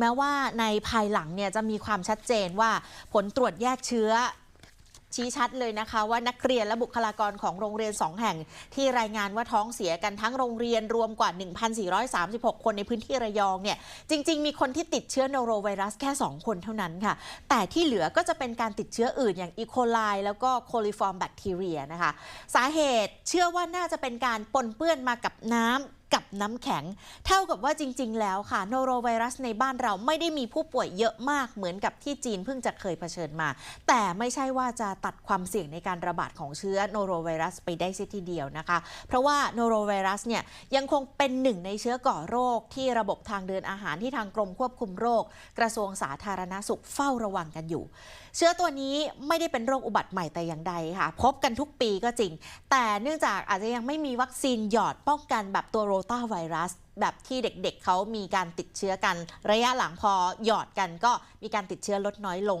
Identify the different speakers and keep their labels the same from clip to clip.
Speaker 1: แม้ว่าในภายหลังเนี่ยจะมีความชัดเจนว่าผลตรวจแยกเชื้อชี้ชัดเลยนะคะว่านักเรียนและบุคลากรของโรงเรียน 2 แห่ง ที่รายงานว่าท้องเสียกันทั้งโรงเรียนรวมกว่า 1,436 คนในพื้นที่ระยองเนี่ยจริง ๆ มีคนที่ติดเชื้อโนโรไวรัสแค่ 2 คนเท่านั้นค่ะ แต่ที่เหลือก็จะเป็นการติดเชื้ออื่นอย่างอีโคไลแล้วก็โคลิฟอร์มแบคทีเรียนะคะ สาเหตุเชื่อว่าน่าจะเป็นการปนเปื้อนมากับน้ำ กับน้ำแข็ง เท่ากับว่าจริง ๆ แล้วค่ะโนโรไวรัสในบ้านเราไม่ได้มีผู้ป่วยเยอะมากเหมือนกับที่จีนเพิ่งจะเคยเผชิญมา แต่ไม่ใช่ว่าจะตัดความเสี่ยงในการระบาดของเชื้อโนโรไวรัสไปได้เสียทีเดียวนะคะ เพราะว่าโนโรไวรัสเนี่ยยังคงเป็นหนึ่งในเชื้อก่อโรคที่ระบบทางเดินอาหารที่ทางกรมควบคุมโรค กระทรวงสาธารณสุขเฝ้าระวังกันอยู่ เชื้อตัวนี้ไม่ได้เป็นโรคอุบัติใหม่แต่อย่างใดค่ะ พบกันทุกปีก็จริง แต่เนื่องจากอาจจะยังไม่มีวัคซีนหยอดป้องกันแบบตัวโรตาไวรัส แบบที่เด็กๆเขามีการติดเชื้อกัน ระยะหลังพอหยอดกันก็มีการติดเชื้อลดน้อยลง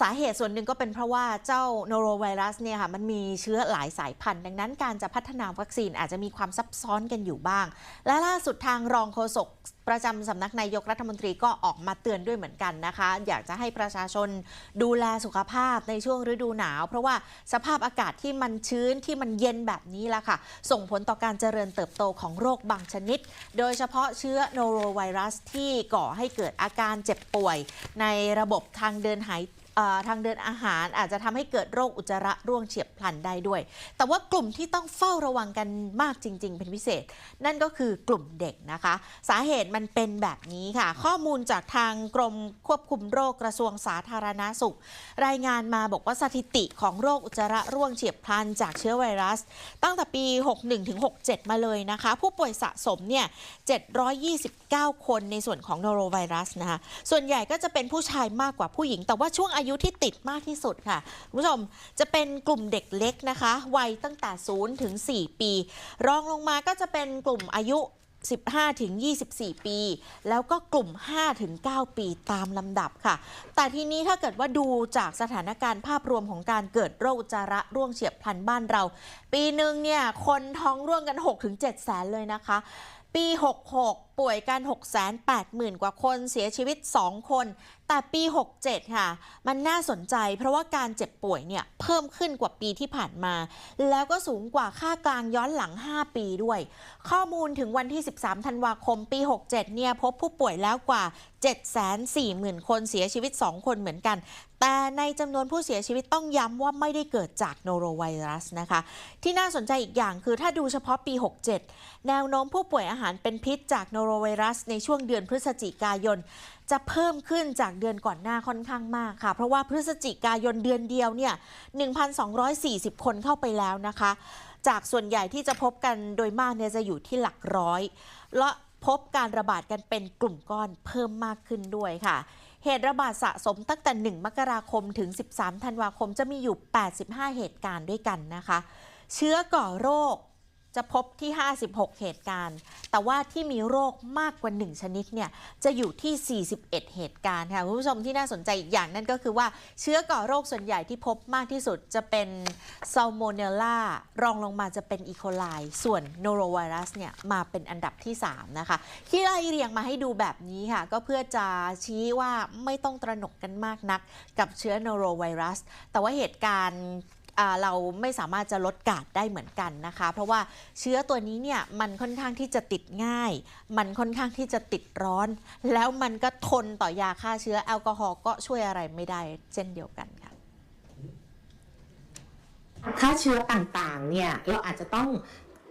Speaker 1: สาเหตุส่วนหนึ่งก็เป็นเพราะว่าเจ้าโนโรไวรัสเนี่ยค่ะมันมีเชื้อหลายสายพันธุ์ ดังนั้นการจะพัฒนาวัคซีนอาจจะมีความซับซ้อนกันอยู่บ้าง และล่าสุดทางรองโฆษกประจำสำนักนายกรัฐมนตรีก็ออกมาเตือนด้วยเหมือนกันนะคะ อยากจะให้ประชาชนดูแลสุขภาพในช่วงฤดูหนาว เพราะว่าสภาพอากาศที่มันชื้นที่มันเย็นแบบนี้ละค่ะ ส่งผลต่อการเจริญเติบโตของโรคบางชนิด โดยเฉพาะเชื้อโนโรไวรัสที่ก่อให้เกิดอาการเจ็บป่วย ในระบบทางเดินหาย ทางเดินอาหารอาจจะทำให้เกิดโรคอุจจาระร่วงเฉียบพลันได้ด้วย แต่ว่ากลุ่มที่ต้องเฝ้าระวังกันมากจริง ๆ เป็นพิเศษ นั่นก็คือกลุ่มเด็กนะคะ สาเหตุมันเป็นแบบนี้ค่ะ ข้อมูลจากทางกรมควบคุมโรคกระทรวงสาธารณาสุข รายงานมาบอกว่าสถิติของโรคอุจจาระร่วงเฉียบพลันจากเชื้อไวรัส ตั้งแต่ปี 61ถึง67 มาเลยนะคะ ผู้ป่วยสะสมเนี่ย 729 คนในส่วนของโนโรไวรัสนะคะส่วนใหญ่ก็จะเป็นผู้ชายมากกว่าผู้หญิงแต่ว่าช่วงอายุยุที่ติดมากที่สุดค่ะคุณผู้ชมจะเป็นกลุ่มเด็กเล็กนะคะ วัยตั้งแต่ 0 ถึง 4 ปี รองลงมาก็จะเป็นกลุ่มอายุ 15 ถึง 24 ปี แล้วก็กลุ่ม 5 ถึง 9 ปีตามลำดับค่ะ แต่ทีนี้ถ้าเกิดว่าดูจากสถานการณ์ภาพรวมของการเกิดโรคจจาระร่วงเฉียบพลันบ้านเรา ปีหนึ่งเนี่ยคนท้องร่วงกัน 6 ถึง 7 แสนเลยนะคะ ปี 66 ป่วยกัน 6 8 0 0 0 0 กว่าคนเสียชีวิต 2 คน แต่ปี 67 ค่ะ มันน่าสนใจเพราะว่าการเจ็บป่วยเนี่ยเพิ่มขึ้นกว่าปีที่ผ่านมา แล้วก็สูงกว่าค่ากลางย้อนหลัง 5 ปีด้วย ข้อมูลถึงวันที่ 13 ธันวาคมปี 67 เนี่ยพบผู้ป่วยแล้วกว่า 740,000 คนเสียชีวิต 2 คนเหมือนกัน แต่ในจำนวนผู้เสียชีวิตต้องย้ำว่าไม่ได้เกิดจากโนโรไวรัสนะคะ ที่น่าสนใจอีกอย่างคือถ้าดูเฉพาะปี 67 แนวโน้มผู้ป่วยอาหารเป็นพิษจากโนโรไวรัสในช่วงเดือนพฤศจิกายน จะเพิ่มขึ้นจากเดือนก่อนหน้าค่อนข้างมากค่ะ เพราะว่าพฤศจิกายนเดือนเดียวเนี่ย 1,240 คนเข้าไปแล้วนะคะ จากส่วนใหญ่ที่จะพบกันโดยมากเนี่ยจะอยู่ที่หลักร้อย และพบการระบาดกันเป็นกลุ่มก้อนเพิ่มมากขึ้นด้วยค่ะเหตุระบาดสะสมตั้งแต่ 1 มกราคมถึง 13 ธันวาคมจะมีอยู่ 85 เหตุการณ์ด้วยกันนะคะ เชื้อก่อโรค จะพบที่ 56 เหตุการณ์ แต่ว่าที่มีโรคมากกว่า 1 ชนิดเนี่ยจะอยู่ที่ 41 เหตุการณ์ค่ะคุณผู้ชมที่น่าสนใจอีกอย่างนั่นก็คือว่าเชื้อก่อโรคส่วนใหญ่ที่พบมากที่สุดจะเป็นซ a l โมเนล l a รองลงมาจะเป็นอีโคไลส่วนโนโรไวรัสเนี่ยมาเป็นอันดับที่ 3 นะคะ ที่ไล่เรียงมาให้ดูแบบนี้ค่ะ ก็เพื่อจะชี้ว่าไม่ต้องตระหนกกันมากนัก กับเชื้อโนโรไวรัส แต่ว่าเหตุการณ์ เราไม่สามารถจะลดการ์ดได้เหมือนกันนะคะ เพราะว่าเชื้อตัวนี้เนี่ยมันค่อนข้างที่จะติดง่าย มันค่อนข้างที่จะติดร้อน แล้วมันก็ทนต่อยาฆ่าเชื้อแอลกอฮอล์ก็ช่วยอะไรไม่ได้เช่นเดียวกันค่ะ
Speaker 2: ฆ่าเชื้อต่างๆ เนี่ย เราอาจจะต้อง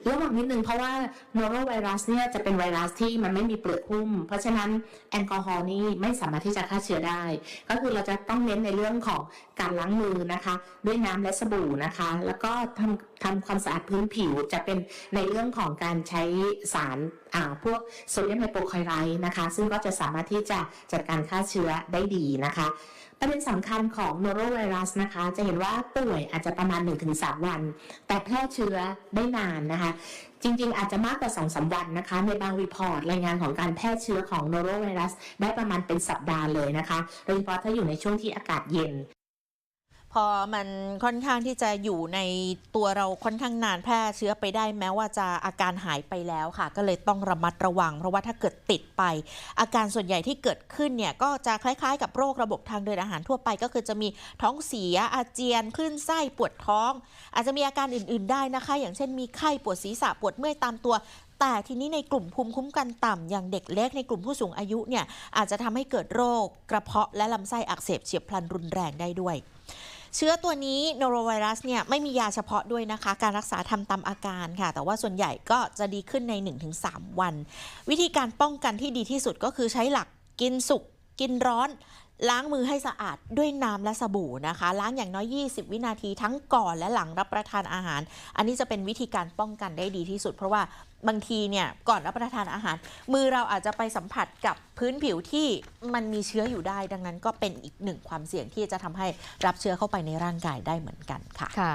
Speaker 2: ระวังนิดนึงเพราะว่าโนโรไวรัสเนี่ยจะเป็นไวรัสที่มันไม่มีเปลือกหุ้ม เพราะฉะนั้นแอลกอฮอล์นี่ไม่สามารถที่จะฆ่าเชื้อได้ ก็คือเราจะต้องเน้นในเรื่องของการล้างมือนะคะ ด้วยน้ำและสบู่นะคะ แล้วก็ทำทำความสะอาดพื้นผิวจะเป็นในเรื่องของการใช้สารอ่าพวกโซเดียมไฮโปคลอไรด์นะคะ ซึ่งก็จะสามารถที่จะจัดการฆ่าเชื้อได้ดีนะคะประเด็นสำคัญของโนโรไวรัสนะคะ จะเห็นว่าป่วยอาจจะประมาณ 1-3 วัน แต่แพร่เชื้อได้นานนะคะจริงๆ อาจจะมากกว่า2สวันนะคะ ในบางรีพอร์ตรายงานของการแพร่เชื้อของโนโรไวรัส ได้ประมาณเป็นสัปดาห์เลยนะคะ โดยเฉพาะถ้าอยู่ในช่วงที่อากาศเย็น
Speaker 1: พอมันค่อนข้างที่จะอยู่ในตัวเราค่อนข้างนานแพร่เชื้อไปได้แม้ว่าจะอาการหายไปแล้วค่ะ ก็เลยต้องระมัดระวัง เพราะว่าถ้าเกิดติดไป อาการส่วนใหญ่ที่เกิดขึ้นเนี่ยก็จะคล้ายๆ กับโรคระบบทางเดินอาหารทั่วไป ก็คือจะมีท้องเสียอาเจียนคลื่นไส้ปวดท้อง อาจจะมีอาการอื่น ๆได้นะคะ อย่างเช่นมีไข้ปวดศีรษะปวดเมื่อยตามตัวแต่ทีนี้ในกลุ่มภูมิคุ้มกันต่ำอย่างเด็กเล็กในกลุ่มผู้สูงอายุเนี่ยอาจจะทำให้เกิดโรคกระเพาะและลำไส้อักเสบเฉียบพลันรุนแรงได้ด้วยเชื้อตัวนี้โนโรไวรัสเนี่ยไม่มียาเฉพาะด้วยนะคะ การรักษาทำตามอาการค่ะ แต่ว่าส่วนใหญ่ก็จะดีขึ้นใน 1-3 วัน วิธีการป้องกันที่ดีที่สุดก็คือใช้หลักกินสุก กินร้อนล้างมือให้สะอาดด้วยน้ำและสบู่นะคะ ล้างอย่างน้อย 20 วินาทีทั้งก่อนและหลังรับประทานอาหาร อันนี้จะเป็นวิธีการป้องกันได้ดีที่สุด เพราะว่าบางทีเนี่ยก่อนรับประทานอาหาร มือเราอาจจะไปสัมผัสกับพื้นผิวที่มันมีเชื้ออยู่ได้ ดังนั้นก็เป็นอีกหนึ่งความเสี่ยงที่จะทำให้รับเชื้อเข้าไปในร่างกายได้เหมือนกันค่ะ
Speaker 3: ค่ะ